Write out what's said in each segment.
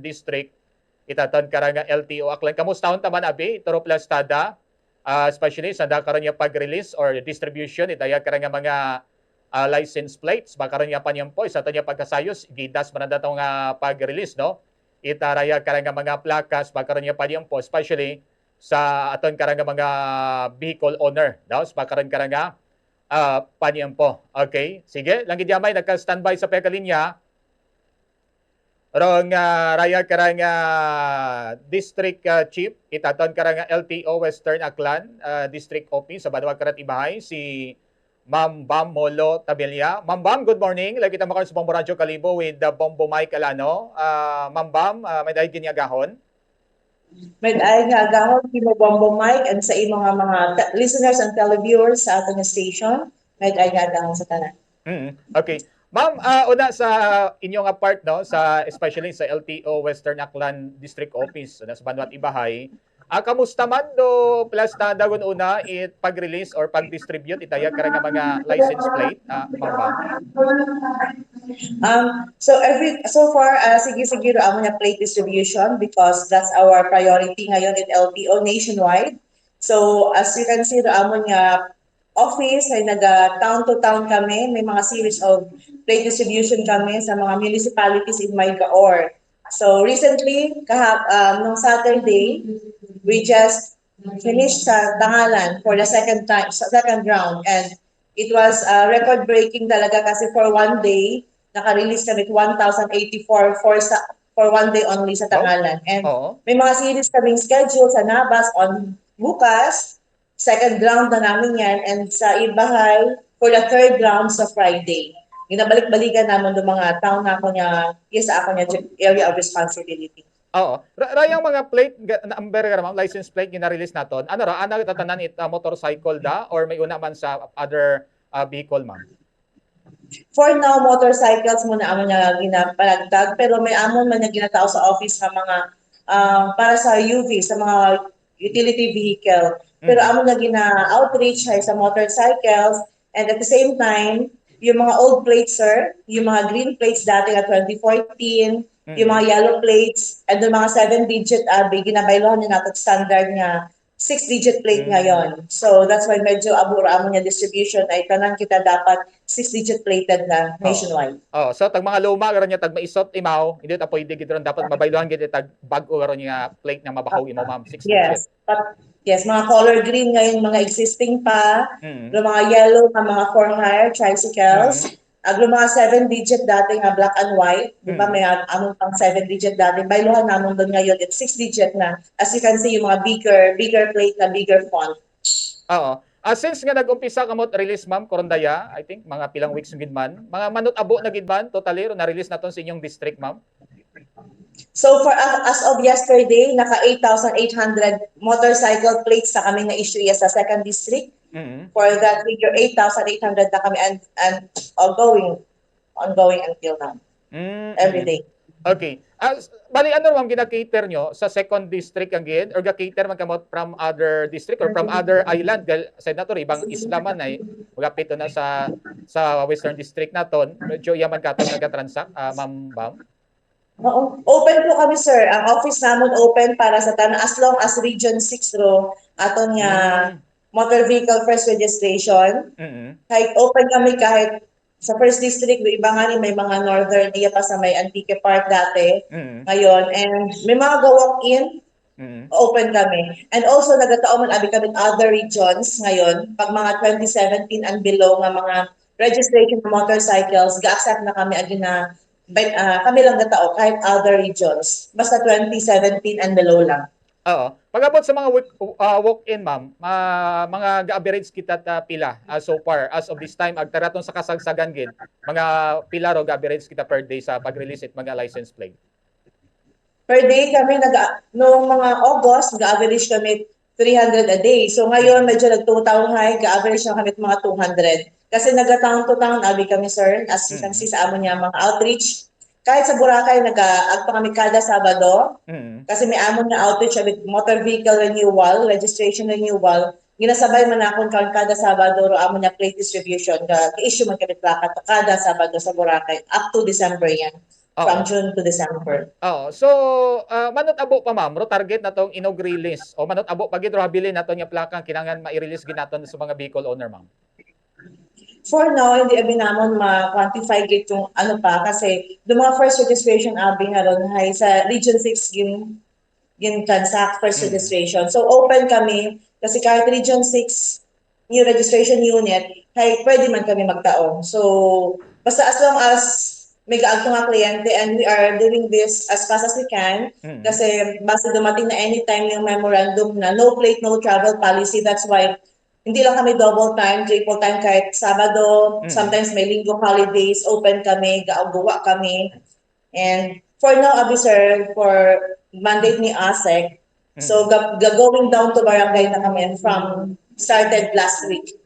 District itaton karanga LTO aklan. Kamusta taman abi? Turo plastada uh, especially sa dakaron niya pag-release or distribution itaya karanga mga uh, license plates. Bakaron niya panyampo sa niya pagkasayos gidas man daw nga pag-release no? Itaraya karanga mga plakas bakaron niya panyampo especially sa aton karanga mga vehicle owner daw bakaron karanga uh, panyampo okay sige. Lang gid yamay nagka-standby sa pekalinya Rong uh, raya karang uh, district uh, chief itaton karang LTO Western Aklan uh, district office sa Banwa Karat Ibahay si Ma'am Bam Molo Tabelya. Ma'am Bam, good morning. Lagi kita makaroon sa Bombo Radyo Kalibo with the Bombo Mike Alano. Uh, Ma'am Bam, uh, may dahil ginyagahon. May dahil nga agahon kimo Bombo Mike and sa imong mga mga listeners and televiewers sa ating station. May dahil nga agahon sa tanan. Mm-hmm. Okay. Ma'am, uh, una sa inyong part no sa especially sa LTO Western Aklan District Office na sa Banwat Ibahay, uh, kamusta man do plus na dagon una it pag-release or pag-distribute itaya karang mga license plate, uh, ma'am ba? Um, so every so far uh, sige sige ro amo nga plate distribution because that's our priority ngayon in LTO nationwide. So as you can see amo nga office ay naga town to town kami may mga series of plate distribution kami sa mga municipalities in Maygaor. So recently kahap um, nung Saturday we just finished sa Tangalan for the second time second round and it was uh, record breaking talaga kasi for one day naka-release kami 1,084 for sa for one day only sa Tangalan. And Oo. may mga series kaming schedule sa Nabas on bukas, second round na namin yan, and sa Ibahay for the third round sa Friday. Ginabalik-balikan naman do mga town na ako niya, yes, ako niya area of responsibility. Oo. Ra- Rayang mga plate na ka ma'am, license plate gina-release naton. Ano ra ana tatanan it uh, motorcycle da or may una man sa other uh, vehicle ma'am? For now, motorcycles muna amo niya ginapalagtag, pero may amon man niya ginatao sa office sa mga um, para sa UV, sa mga utility vehicle. Pero Mhm. amo na gina-outreach ay sa motorcycles and at the same time, yung mga old plates, sir, yung mga green plates dati na 2014, yung mga yellow plates, and yung mga seven-digit abi, ginabaylohan niya natin standard nga six-digit plate Mm. ngayon. So that's why medyo abura amo niya distribution ay tanan kita dapat six-digit plated na nationwide. Oh, so tag mga luma karon niya tag maisot imaw, hindi ta pwede gid dapat mabaylohan gid tag bag-o karon niya plate na mabahaw imo ma'am. Six Yes. But, yes, mga color green ngayon, mga existing pa, Mm. yung mga yellow na mga for hire tricycles. Aglo mga seven digit dati nga black and white, di ba Mm. may among pang seven digit dati. Bayluhan namon doon ngayon, it's six digit na. As you can see, yung mga bigger, bigger plate na bigger font. Oo. Ah, since nga nag-umpisa kamot release ma'am Korondaya, I think mga pilang weeks gid man. Mga manot abo na gid man totally na-release naton sa inyong district ma'am. So for as of yesterday, naka 8,800 motorcycle plates na kami na issue sa second district. Mm. For that figure, 8,800 na kami and, and ongoing, ongoing until now, Mm. every day. Okay. Ah, s- bali ano ma'am gina-cater nyo sa second district ang gid or ga-cater man kamot from other district or from other island gal sa nato ibang isla man ay magapito na sa sa western district naton medyo yaman katon naga-transact ah, ma'am Bam. Oo. Open po kami, sir. Ang office namin open para sa tanan as long as Region 6 ro aton nga motor vehicle first registration. Mm. Kahit open kami kahit sa first district, iba nga ni may mga northern diya pa sa may Antique Park dati Mm. ngayon. And may mga go-walk-in, Mm. open kami. And also, nagkataon man abi kami other regions ngayon. Pag mga 2017 and below nga mga registration ng motorcycles, ga-accept na kami agi na ben- ah, kami lang gatao kahit other regions. Basta 2017 and below lang. Oo. Pagabot sa mga walk- ah, walk-in ma'am, ma- mga ga-average kita ta pila ah, so far as of this time agtaraton sa kasagsagan gid mga pila ro ga-average kita per day sa pag-release it mga license plate. Per day kami, nag noong mga August, nag-average kami 300 a day. So ngayon, medyo nagtutawang high, ga-average na kami mga 200. Kasi nagka-town to town, abi kami, sir. As see sa amon niya, mga outreach. Kahit sa Boracay, nag-agpa kami kada Sabado. Mm. Kasi may amon na outreach with motor vehicle renewal, registration renewal. Ginasabay man akong kan kada Sabado ro amon niya plate distribution. Ka- Ka-issue man kami plaka to kada Sabado sa Boracay. Up to December yan. from June to December. Oh, so ah, manot abo pa ma'am, ro target na tong inog release o manot abo pagid ro habilin nato nya plaka kinangan ma-release ginaton sa mga vehicle owner ma'am. For now, hindi abi namon ma-quantify gid kung ano pa kasi the mga first registration abi nga ron hay sa Region 6 gin gin transact first Mm. registration. So open kami kasi kahit Region 6 new registration unit, hay pwede man kami magtaon. So basta as long as may gaagto nga kliyente and we are doing this as fast as we can Mm. kasi basta dumating na anytime yung memorandum na no plate, no travel policy. That's why hindi lang kami double time, triple time kahit Sabado, Mm. sometimes may linggo holidays, open kami, gaagawa kami. And for now, Abi sir, for mandate ni ASEC, so ga- ga- going down to barangay na kami from started last week.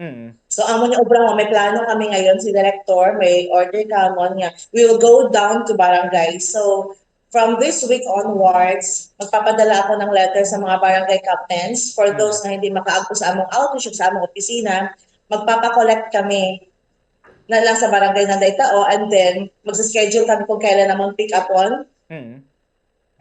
Mm. So amo niya obra mo, may plano kami ngayon si director, may order ka mo niya. We will go down to barangay. So from this week onwards, magpapadala ako ng letter sa mga barangay captains for Mm. those na hindi makaagpo sa among outreach sa among opisina, magpapakollect kami na lang sa barangay ng Daitao and then magsa-schedule kami kung kailan namang pick up on Mm.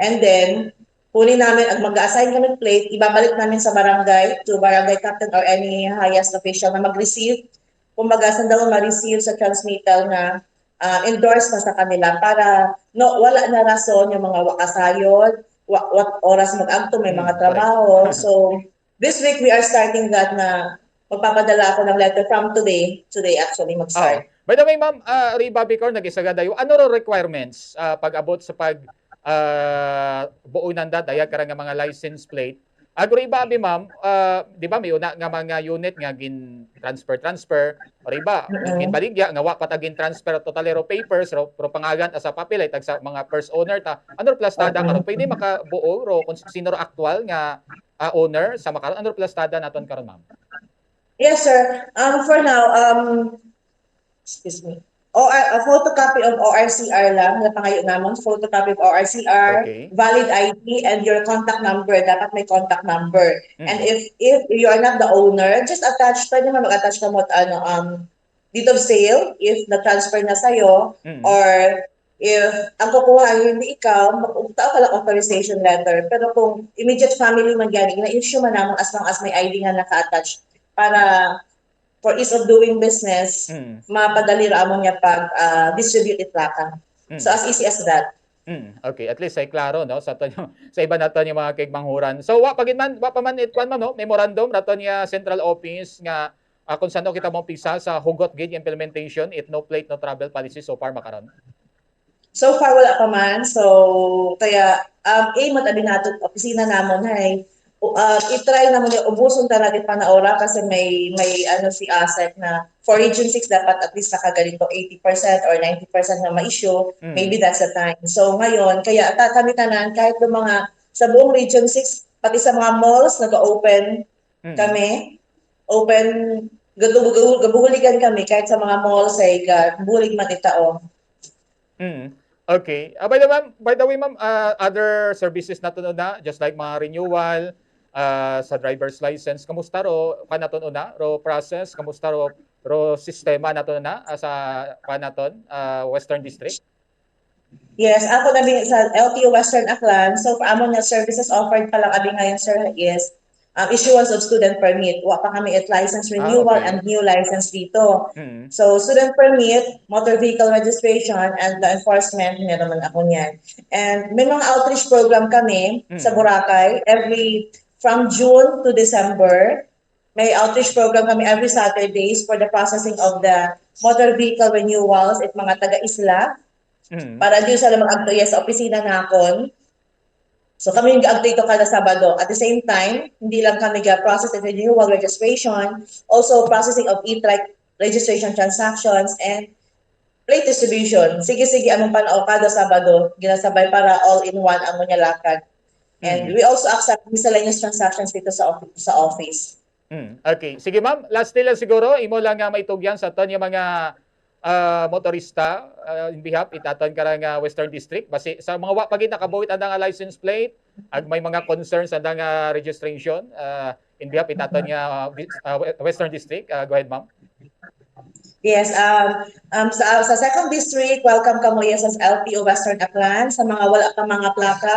And then, huli namin, at mag-assign kami plate, ibabalik namin sa barangay, to barangay captain or any highest official na mag-receive. Kung magasan daw ma-receive sa transmittal na uh, endorse na sa kanila para no, wala na rason yung mga wakasayod, wa, what oras mag-agto, may Mm, mga correct. trabaho. so, this week we are starting that na magpapadala ako ng letter from today. Today actually Oh. mag-start. By the way, ma'am, uh, Riba Bicor, nag-isagadayo, ano ro requirements ah, pag abot sa pag uh, buo nanda, daya ka nga mga license plate? Agro iba abi ma'am, ah, di ba may una nga mga unit nga gin transfer transfer. Or iba gin baligya nga wa patagin transfer totally ro papers ro, ro pangagan sa papel ay tag sa mga first owner ta. Ano ro plastada karon pwede makabuo ro kung sino ro actual nga ah, owner sa makaron ano ro plastada naton karon ma'am. Yes, sir. Um, for now, um, excuse me. OR, a photocopy of ORCR lang, na pangayo naman, photocopy of ORCR, Okay. valid ID, and your contact number. Dapat may contact number. Mm. And if if you are not the owner, just attach, pwede mo mag-attach ka mo, ano, um, deed of sale, if na-transfer na sa'yo, Mm. or if ang kukuha ay hindi ikaw, magpunta ka lang authorization letter. Pero kung immediate family man yan, ina-issue man naman as long as may ID nga naka-attach para for ease of doing business, Mm. mapadali ra mo niya pag ah, distribute it plaka. Mm. So as easy as that. Mm, okay, at least ay klaro no sa tanyo sa iba naton yung mga kigmanghuran. So wa pagin man wa pa man it man no memorandum raton niya central office nga ah, kung saan kita mo pisa sa hugot gate implementation it no plate no travel policy so far makaron. So far wala pa man. So kaya um, aim at abi nato opisina namon hay uh, i-try naman yung ubuson ta natin panaora kasi may may ano si ASEC na for Region 6 dapat at least nakaganito 80% or 90% na ma-issue. Mm. Maybe that's the time. So ngayon, kaya kami tanan kahit yung mga sa buong Region 6 pati sa mga malls nag-open Mm. kami open gabuhuligan kami kahit sa mga malls ay bulig man itao. Mm. Okay. Ah, by the way, by the way ma'am, ah, other services naton na just like mga renewal ah, sa driver's license, kamusta ro panaton una ro process, kamusta ro ro sistema naton na ah, sa panaton ah, Western District? Yes, ako na din sa LTO Western Aklan. So, amo na services offered pa lang abi ngayon, sir, is um, issuance of student permit. Wa pa kami at license renewal okay. and new license dito. Mm. So, student permit, motor vehicle registration, and the enforcement, meron naman ako niyan. And may mga outreach program kami Mm. sa Boracay every, from June to December. May outreach program kami every Saturdays for the processing of the motor vehicle renewals at mga taga-isla Mm. para di sa lamang agtoya sa opisina nakon. So kami yung agtoy ito kada Sabado. At the same time, hindi lang kami ga-process of renewal registration, also processing of e-trike registration transactions and plate distribution. Sige-sige among panao kada Sabado, ginasabay para all-in-one ang mga lakad. And Mhm. we also accept miscellaneous transactions dito sa office. Sa office. Mm, okay. Sige ma'am, last lang siguro, imo lang nga maitugyan sa ton yung mga ah, motorista ah, in behalf itaton ka nga Western District basi sa mga wa pagit nakabuhit ang nga license plate ag may mga concerns ang nga registration ah, in behalf itaton nga ah, Western District Ah, go ahead ma'am Yes, um, um, sa, sa second district, welcome kamo yes as LTO Western Aklan. Sa mga wala pa mga plaka,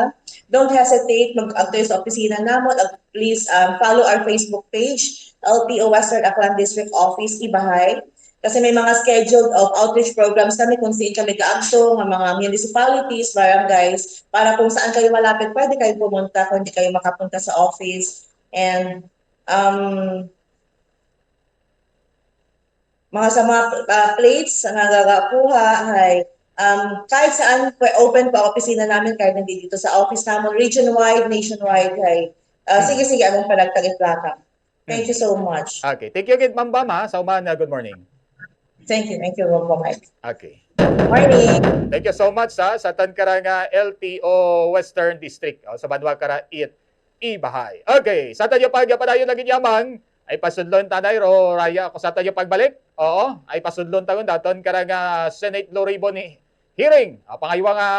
don't hesitate mag-agto sa opisina namo. At please um, follow our Facebook page, LTO Western Aklan District Office, Ibahay. Kasi may mga scheduled of outreach programs kami kung saan kami kaagto, ng mga municipalities, barangays, para kung saan kayo malapit, pwede kayo pumunta kung hindi kayo makapunta sa office. And um, mga sa mga uh, plates na nagagapuha ay um, kahit saan open pa opisina namin kahit hindi dito sa office namin region-wide, nationwide ay uh, sige sige among panagtagit plaka. Thank you so much. Okay. Thank you again, Ma'am Bam, ha, sa umahan na good morning. Thank you. Thank you, Robo Mike. Okay. Morning. Thank you so much ha, sa Tankaranga LTO Western District o, sa Banwa Kara It Ibahay. Okay, sa tayo pag padayon naging yaman ay pasudlon tanay ro raya ko sa tayo pagbalik. Oo, ay pasudlon tagon daton karanga Senate Law Ribbon hearing. Ah, pangaywa nga